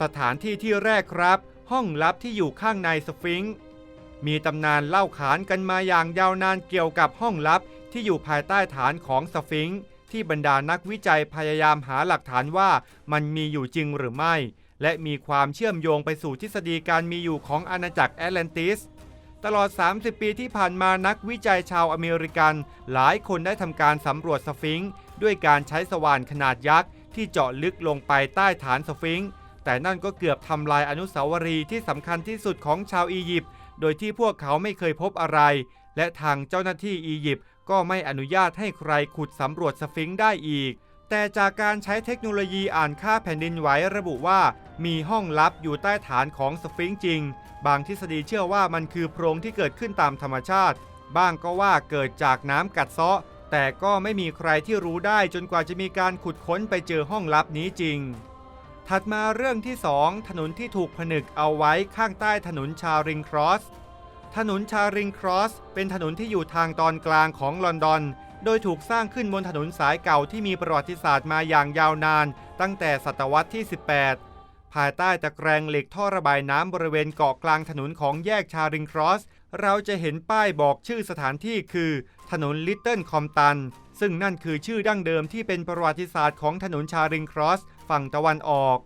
สถานที่ที่แรกครับ ห้องลับที่อยู่ข้างในสฟิงค์มีตำนานเล่าขานกันมาอย่างยาวนานเกี่ยวกับห้องลับที่อยู่ภายใต้ฐานของสฟิงค์ที่บรรดานักวิจัยพยายามหาหลักฐานว่ามันมีอยู่จริงหรือไม่ และมีความเชื่อมโยงไปสู่ทฤษฎีการมีอยู่ของอาณาจักรแอตแลนติส ตลอด 30 ปีที่ผ่านมานักวิจัยชาวอเมริกัน หลายคนได้ทำการสำรวจสฟิงค์ด้วยการใช้สว่านขนาดยักษ์ที่เจาะลึกลงไปใต้ฐานสฟิงค์ แต่นั่นก็เกือบทำลายอนุสาวรีย์ที่สำคัญที่สุดของชาวอียิปต์โดยที่พวกเขาไม่เคยพบอะไร และทางเจ้าหน้าที่อียิปต์ก็ไม่อนุญาตให้ใครขุดสำรวจสฟิงค์ได้อีก แต่จากการใช้เทคโนโลยีอ่านค่าแผ่นดินไหวระบุว่า มีห้องลับอยู่ใต้ฐานของสฟิงค์จริง บางทฤษฎีเชื่อว่ามันคือโพรงที่เกิดขึ้นตามธรรมชาติ บ้างก็ว่าเกิดจากน้ำกัดเซาะ แต่ก็ไม่มีใครที่รู้ได้จนกว่าจะมีการขุดค้นไปเจอห้องลับนี้จริง ถัดมาเรื่องที่ 2 ถนนที่ถูกผนึกเอาไว้ข้างใต้ถนนชาริงครอส ถนนชาริงครอส เป็นถนนที่อยู่ทางตอนกลางของลอนดอน โดยถูกสร้างขึ้นบนถนนสายเก่าที่มีประวัติศาสตร์มาอย่างยาวนาน ตั้งแต่ศตวรรษที่ 18 ภายใต้ตะแกรงเหล็กท่อระบายน้ำบริเวณเกาะกลางถนนของแยกชาริงครอส เราจะเห็นป้ายบอกชื่อสถานที่คือ ถนนลิตเติ้ลคอมตัน ซึ่งนั่นคือชื่อดั้งเดิมที่เป็นประวัติศาสตร์ของถนนชาริงครอส ฝั่งตะวันออก